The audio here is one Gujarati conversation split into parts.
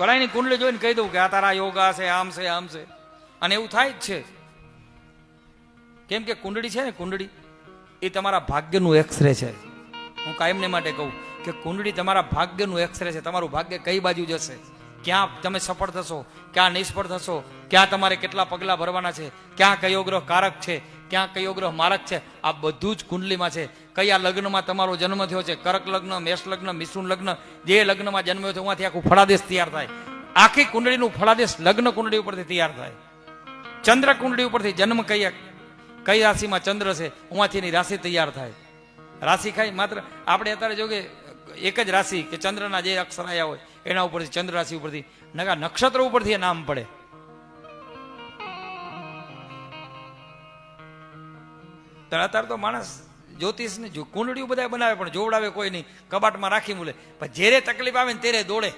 ગળાની કુંડલી જોઈને કહી દઉં કે આ તારા યોગા છે, આમ છે આમ છે. અને એવું થાય જ છે. કેમ કે કુંડળી છે ને, કુંડળી એ તમારા ભાગ્યનું એક્સરે છે. હું કાયમને માટે કહું કે કુંડળી તમારા ભાગ્યનું એક્સરે છે. તમારું ભાગ્ય કઈ બાજુ જશે? ક્યાં તમે સફળ થશો? ક્યાં નિષ્ફળ થશો? ક્યાં તમારે કેટલા પગલાં ભરવાના છે? ક્યાં કયો ગ્રહ કારક છે? ક્યાં કયો ગ્રહ મારક છે? આ બધું જ કુંડલીમાં છે. કયા લગ્નમાં તમારો જન્મ થયો છે? કરક લગ્ન, મેષ લગ્ન, મિથુન લગ્ન, જે લગ્નમાં જન્મ્યો છે, ઉમાંથી આખું ફળાદેશ તૈયાર થાય. આખી કુંડળીનું ફળાદેશ લગ્ન કુંડળી ઉપરથી તૈયાર થાય. ચંદ્ર કુંડળી ઉપરથી જન્મ કઈ કઈ રાશિમાં ચંદ્ર છે? ઉમાંથી એની રાશિ તૈયાર થાય. રાશિ ખાઈ માત્ર આપણે અત્યારે જો કે એક જ રાશિ કે ચંદ્રના જે અક્ષર આવ્યા હોય, એના ઉપરથી ચંદ્ર રાશિ ઉપરથી નકા નક્ષત્ર ઉપરથી એ નામ પડે. તો અત્યારે તો માણસ જ્યોતિષને જો કુંડળીઓ બધા બનાવે, પણ જોવડાવે કોઈ નહીં. કબાટમાં રાખી મૂલે. પણ જ્યારે તકલીફ આવે ને ત્યારે દોડે.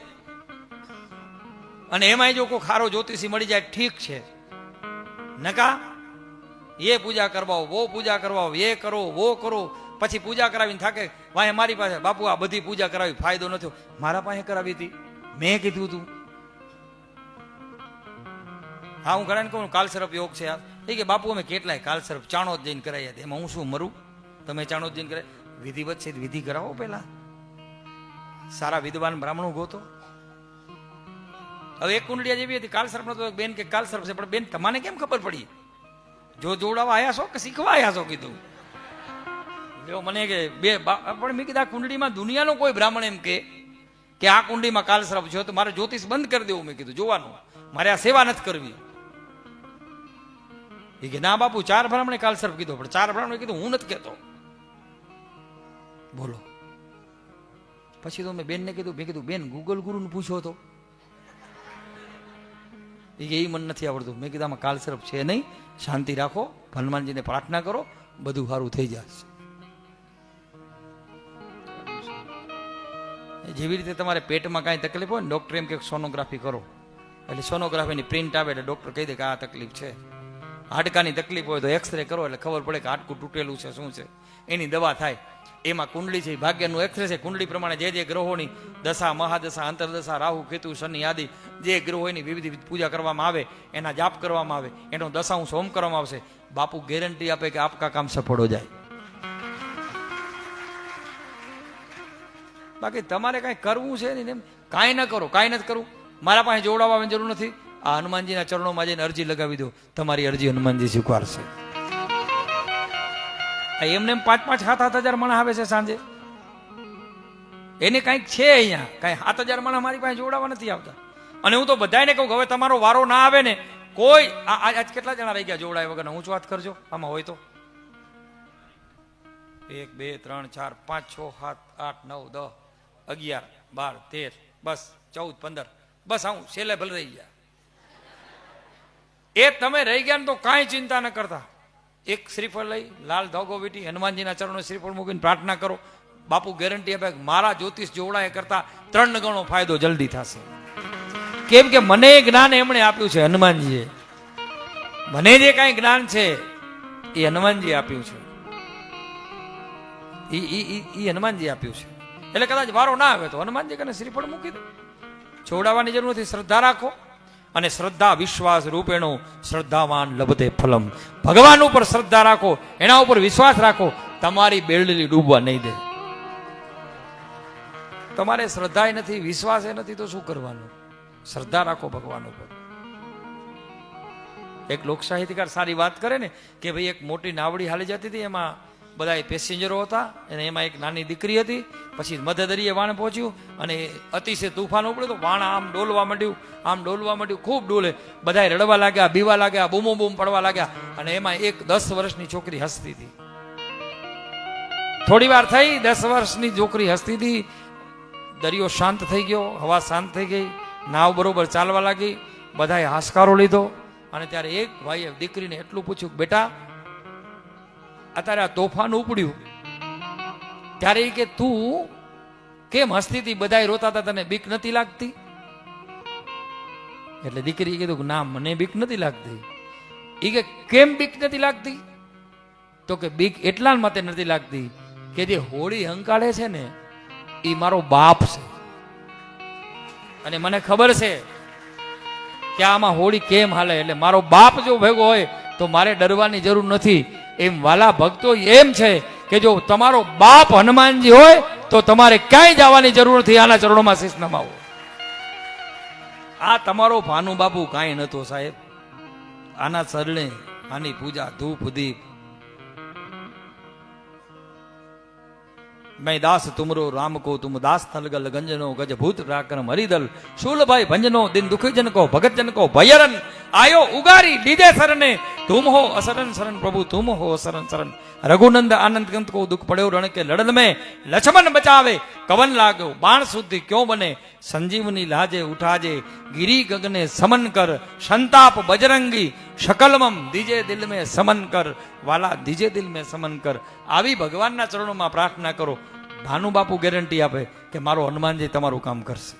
અને એમાંય જો કોઈ ખારો જ્યોતિષી મળી જાય, ઠીક છે. નકા? એ પૂજા કરવાઓ, વો પૂજા કરવાઓ, એ કરો, વો કરો. પછી પૂજા કરાવીને થાકે વાય મારી પાસે, બાપુ, આ બધી પૂજા કરાવી, ફાયદો ન થયો. મારા પાસે કરાવી હતી. મેં કીધું તું. હા, હું ઘણા કહું, કાલસરપ યોગ છે આ. એ કે બાપુ, અમે કેટલાય કાલસરપ ચાણોદ જઈને કરાયા હતા. એમાં હું શું મરું? તમે ચાણોદ જઈને કરાય? વિધિવત છે, વિધિ કરાવો પહેલા. સારા વિદ્વાન બ્રાહ્મણો ગોતો હવે એક કુંડળિયા જેવી હતી કાલસર્પ તો બેન કે કાલસર્પ છે, પણ બેન, તમને કેમ ખબર પડી? જો જોડાવા આયા છો કે શીખવા આયા છો, કીધું? જો મને કે બે બા- પણ મેં કીધું, આ કુંડળીમાં દુનિયાનો કોઈ બ્રાહ્મણ એમ કે કે આ કુંડળીમાં કાલસર્પ છે, તો મારે જ્યોતિષ બંધ કરી દેવું, મેં કીધું. જોવાનું. મારે આ સેવા નથી કરવી. એ કે, ના બાપુ, ચાર બ્રાહ્મણે કાલસર્પ કીધો, પણ ચાર બ્રાહ્મણે કીધું, હું નથી કહેતો. બોલો. પછી તો મેં બેનને કીધું, મેં કીધું, બેન, ગૂગલ ગુરુને પૂછો તો. એ કે એ મને નથી આવડતું. મેં કીધું, આમાં કાલસર્પ છે નહીં, શાંતિ રાખો, હનુમાનજીને પ્રાર્થના કરો, બધું સારું થઈ જશે. જેવી રીતે તમારે પેટમાં કાંઈ તકલીફ હોય ને ડૉક્ટર એમ કે સોનોગ્રાફી કરો. એટલે સોનોગ્રાફીની પ્રિન્ટ આવે એટલે ડૉક્ટર કહી દે કે આ તકલીફ છે. હાડકાની તકલીફ હોય તો એક્સરે કરો એટલે ખબર પડે કે હાડકું તૂટેલું છે, શું છે. એની દવા થાય. એમાં કુંડળી છે ભાગ્યનું એક્સરે છે. કુંડળી પ્રમાણે જે જે ગ્રહોની દશા, મહાદશા, અંતરદશા, રાહુ, કેતુ, શનિ આદિ જે ગ્રહોની વિવિધ વિવિધ પૂજા કરવામાં આવે, એના જાપ કરવામાં આવે, એનો દશાંશ હોમ કરવામાં આવશે. બાપુ ગેરંટી આપે કે આપકા કામ સફળ જાય. બાકી તમારે કાંઈ કરવું છે ને કાંઈ ન કરો, કાંઈ નથી કરવું. મારા પાસે જોડાવવાની જરૂર નથી. આ હનુમાનજીના ચરણોમાં જઈને અરજી લગાવી દો. તમારી અરજી હનુમાનજી સ્વીકારશે. એમને એમ પાંચ પાંચ સાત સાત હજાર મણા આવે છે સાંજે. એને કાંઈક છે અહીંયા. કાંઈ સાત હજાર મણા મારી પાસે જોડાવા નથી આવતા. અને હું તો બધાને કહું હવે તમારો વારો ના આવે ને, કોઈ આજ કેટલા જણા રહી ગયા જોડાય વગર હું જ વાત કરજો. આમાં હોય તો. એક, બે, ત્રણ, ચાર, પાંચ, છ, સાત, આઠ, નવ, દસ, અગિયાર, બાર, તેર, બસ, ચૌદ, પંદર. બસ આવું, છેલ્લે ભલે રહી ગયા. એ તમે રહી ગયા ને તો કાંઈ ચિંતા ન કરતા. એક શ્રીફળ લઈ, લાલ ધોગો વીટી, હનુમાનજીના ચરણો શ્રીફળ મૂકીને પ્રાર્થના કરો. બાપુ ગેરંટી આપે મારા જ્યોતિષ જોવડાય કરતા ત્રણ ગણો ફાયદો જલ્દી થશે. કેમ કે મને જ્ઞાન એમણે આપ્યું છે, હનુમાનજીએ. મને જે કાંઈ જ્ઞાન છે, એ હનુમાનજી આપ્યું છે. એ ઈ હનુમાનજી આપ્યું છે. એટલે કદાચ વારો ના આવે તો હનુમાનજી કને શ્રીફળ મૂકી દે. છોડાવવાની જરૂર નથી, શ્રદ્ધા રાખો. અને શ્રદ્ધા વિશ્વાસ રૂપેણો શ્રદ્ધાવાન લભતે ફલમ. ભગવાન ઉપર શ્રદ્ધા રાખો, એના ઉપર વિશ્વાસ રાખો, તમારી બેરડલી ડૂબવા નહીં દે. તમારે શ્રદ્ધા નથી, વિશ્વાસ એ નથી, તો શું કરવાનું? શ્રદ્ધા રાખો ભગવાન ઉપર. એક લોક સાહિત્યકાર સારી વાત કરે ને, કે ભાઈ એક મોટી નાવડી હાલી જતી હતી એમાં બધા પેસેન્જરો હતા, અને એમાં એક નાની દીકરી હતી, પછી મધદરીએ વાણ પહોંચ્યું, અને અતિશય તુફાન ઉપડ્યું, તો વાણ આમ ડોલવા માંડ્યું, આમ ડોલવા માંડ્યું, ખૂબ ડોલે. બધા રડવા લાગ્યા, બીવા લાગ્યા, બૂમો બૂમ પડવા લાગ્યા, અને એમાં એક દસ વર્ષની છોકરી હસતી હતી. થોડી વાર થઈ, દસ વર્ષની છોકરી હસતી હતી. દરિયો શાંત થઈ ગયો, હવા શાંત થઈ ગઈ, નાવ બરોબર ચાલવા લાગી, બધાએ હાશકારો લીધો, અને ત્યારે એક ભાઈએ દીકરીને એટલું પૂછ્યું બેટા અત્યારે આ તોફાન ઉપડ્યું. ત્યારે કે, તું કેમ હસતી હતી બધા રોતા હતા? તને બીક નથી લાગતી? એટલે દીકરી કીધું ના, મને બીક નથી લાગતી. એ કે, કેમ બીક નથી લાગતી? તો કે, બીક એટલા માટે નથી લાગતી કે જે હોળી હંકાળે છે ને એ મારો બાપ છે. અને મને ખબર છે કે આમાં હોળી કેમ હાલે? એટલે મારો બાપ જો ભેગો હોય તો મારે ડરવાની જરૂર નથી. એમ વાલા ભક્તો એમ છે કે જો તમારો બાપ હનુમાનજી હોય, તો તમારે ક્યાંય જવાની જરૂર નથી. આના ચરણોમાં શીશ નમાવો. આ તમારો ભાનુ બાપુ કાંઈ નહોતો સાહેબ. આના સરણે આની પૂજા ધૂપ દીપ. મેં દાસ તુમરો, રામ કો તુમ દાસ તલગલ ગંજનો ગજભૂત રાકરમ હરિદલ શૂલભાઈ ભંજનો દિન દુઃખી જન ભગત જન કો ભયરન. આયો, ઉગારી, લીધે સરને તુમ હો અસરન શરણ, પ્રભુ તુમ હો અસરન શરણ. રઘુનંદ આનંદ કંત કો દુઃખ પડ્યો રણ કે લડન મેં. લક્ષ્મણ બચાવે, કવન લાગ્યો બાણ સુધી ક્યો બને? સંજીવની લાજે ઉઠાજે, ગિરી ગગને સમન કર. સંતાપ બજરંગી, શકલમમ દીજે દિલ મેં સમન કર. વાલા, દીજે દિલ મેં સમન કર. આવી ભગવાનના ચરણોમાં પ્રાર્થના કરો. ભાનુ બાપુ ગેરંટી આપે કે મારો હનુમાનજી તમારું કામ કરશે.